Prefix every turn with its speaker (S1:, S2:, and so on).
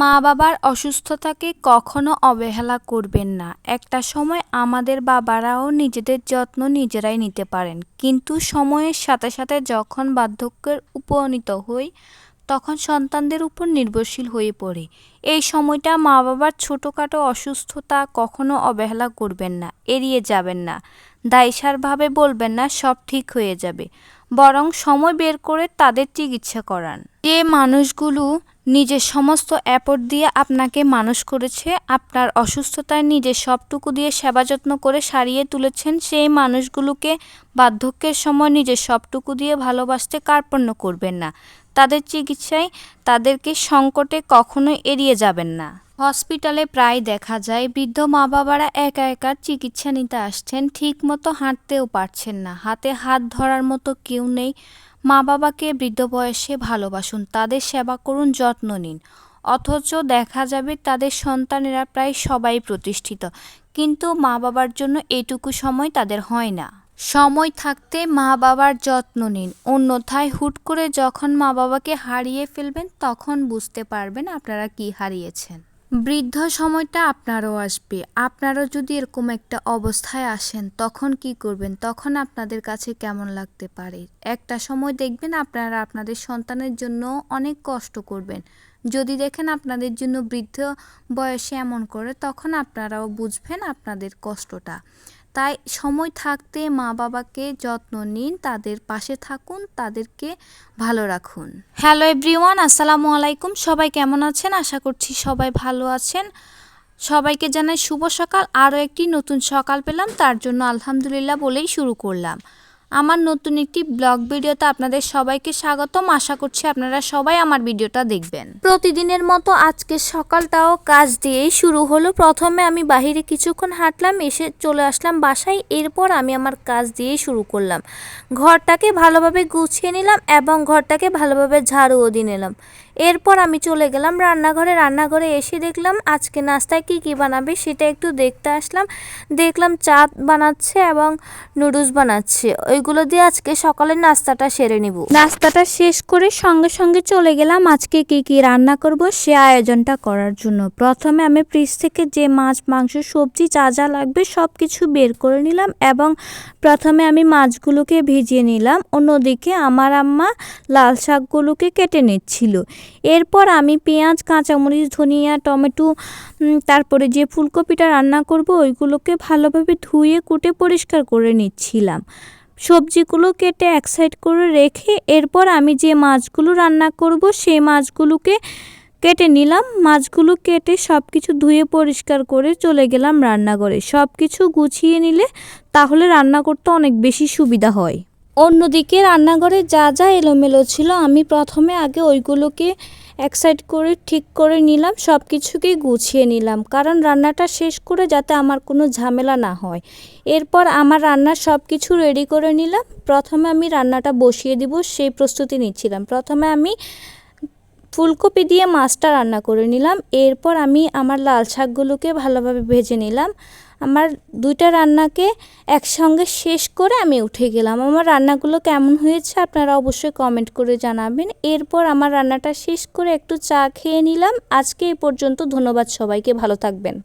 S1: মা বাবার অসুস্থতাকে কখনো অবহেলা করবেন না। একটা সময় আমাদের বাবারাও নিজেদের যত্ন নিজেরাই নিতে পারেন। কিন্তু সময়ের সাথে সাথে যখন বার্ধক্যের উপনীত হই, তখন সন্তানদের উপর নির্ভরশীল হয়ে পড়ে। এই সময়টা মা বাবার ছোটোখাটো অসুস্থতা কখনো অবহেলা করবেন না, এড়িয়ে যাবেন না। দায়সারভাবে বলবেন না, সব ঠিক হয়ে যাবে। বরং সময় বের করে তাদের চিকিৎসা করান। যে মানুষগুলো নিজের সমস্ত অ্যাপট দিয়ে আপনাকে মানুষ করেছে, আপনার অসুস্থতায় নিজের সবটুকু দিয়ে সেবা যত্ন করে সারিয়ে তুলেছেন, সেই মানুষগুলোকে বার্ধক্যের সময় নিজের সবটুকু দিয়ে ভালোবাসতে কার্পণ্য করবেন না। তাদের চিকিৎসায় তাদেরকে সংকটে কখনোই এড়িয়ে যাবেন না। হসপিটালে প্রায় দেখা যায়, বৃদ্ধ মা বাবারা একা একা চিকিৎসা নিতে আসছেন ঠিক মতো হাঁটতেও পারছেন না। হাতে হাত ধরার মতো কেউ নেই। মা বাবাকে বৃদ্ধ বয়সে ভালোবাসুন, তাদের সেবা করুন, যত্ন নিন। অথচ দেখা যাবে তাদের সন্তানেরা প্রায় সবাই প্রতিষ্ঠিত, কিন্তু মা বাবার জন্য এটুকু সময় তাদের হয় না। সময় থাকতে মা বাবার যত্ন নিন। অন্যথায় হুট করে যখন মা বাবাকে হারিয়ে ফেলবেন, তখন বুঝতে পারবেন আপনারা কি হারিয়েছেন। বৃদ্ধ সময়টা আপনারও আসবে। আপনারও যদি এরকম একটা অবস্থায় আসেন, তখন কি করবেন? তখন আপনাদের কাছে কেমন লাগতে পারে? একটা সময় দেখবেন আপনারা আপনাদের সন্তানের জন্য অনেক কষ্ট করবেন। যদি দেখেন আপনাদের জন্য বৃদ্ধ বয়সে এমন করে, তখন আপনারাও বুঝবেন আপনাদের কষ্টটা। তাই সময় থাকতে মা বাবাকে যত্ন নিন, তাদের পাশে থাকুন, তাদেরকে ভালো রাখুন। হ্যালো এভরিওয়ান, আসসালামু আলাইকুম। সবাই কেমন আছেন? আশা করছি সবাই ভালো আছেন। সবাইকে জানাই শুভ সকাল। আরও একটি নতুন সকাল পেলাম, তার জন্য আলহামদুলিল্লাহ বলেই শুরু করলাম। আমার নতুন একটি ব্লগ ভিডিওতে আপনাদের সবাইকে স্বাগতম। আশা করছি আপনারা সবাই আমার ভিডিওটা দেখবেন। প্রতিদিনের মতো আজকে সকালটাও কাজ দিয়েই শুরু হলো। প্রথমে আমি বাহিরে কিছুক্ষণ হাঁটলাম, এসে চলে আসলাম বাসায়। এরপর আমি আমার কাজ দিয়েই শুরু করলাম। ঘরটাকে ভালোভাবে গুছিয়ে নিলাম এবং ঘরটাকে ভালোভাবে ঝাড়ুও দিয়ে নিলাম। এরপর আমি চলে গেলাম রান্নাঘরে। রান্নাঘরে এসে দেখলাম আজকে নাস্তায় কি কি বানাবে সেটা একটু দেখতে আসলাম। দেখলাম চা বানাচ্ছে এবং নুডলস বানাচ্ছে। ওইগুলো দিয়ে আজকে সকালের নাস্তাটা সেরে নিব। নাস্তাটা শেষ করে সঙ্গে সঙ্গে চলে গেলাম। আজকে কি কি রান্না করব সে আয়োজনটা করার জন্য। প্রথমে আমি ফ্রিজ থেকে যে মাছ, মাংস, সবজি যা যা লাগবে সব কিছু বের করে নিলাম এবং প্রথমে আমি মাছগুলোকে ভিজিয়ে নিলাম। অন্যদিকে আমার আম্মা লাল শাকগুলোকে কেটে নিচ্ছিল। এরপর আমি পেঁয়াজ, কাঁচামরিচ, ধনিয়া, টমেটো তারপরে যে ফুলকপিটা রান্না করব ওইগুলোকে ভালোভাবে ধুয়ে, কুটে পরিষ্কার করে নিচ্ছিলাম। সবজিগুলো কেটে এক সাইড করে রেখে এরপর আমি যে মাছগুলো রান্না করব সেই মাছগুলোকে কেটে নিলাম। মাছগুলো কেটে সব কিছু ধুয়ে পরিষ্কার করে চলে গেলাম রান্নাঘরে। সব কিছু গুছিয়ে নিলে তাহলে রান্না করতে অনেক বেশি সুবিধা হয়। অন্যদিকে রান্নাঘরে যা যা এলোমেলো ছিল, আমি প্রথমে আগে ওইগুলোকে এক সাইড করে ঠিক করে নিলাম সব কিছুকেই গুছিয়ে নিলাম। কারণ রান্নাটা শেষ করে যাতে আমার কোনো ঝামেলা না হয়। এরপর আমার রান্নার সব কিছু রেডি করে নিলাম। প্রথমে আমি রান্নাটা বসিয়ে দিব, সেই প্রস্তুতি নিচ্ছিলাম। প্রথমে আমি ফুলকপি দিয়ে মাছটা রান্না করে নিলাম। এরপর আমি আমার লাল শাকগুলোকে ভালোভাবে ভেজে নিলাম। আমার দুইটা রান্নাকে একসঙ্গে শেষ করে আমি উঠে গেলাম। আমার রান্নাগুলো কেমন হয়েছে আপনারা অবশ্যই কমেন্ট করে জানাবেন। এরপর আমার রান্নাটা শেষ করে একটু চা খেয়ে নিলাম। আজকে এ পর্যন্ত ধন্যবাদ সবাইকে। ভালো থাকবেন।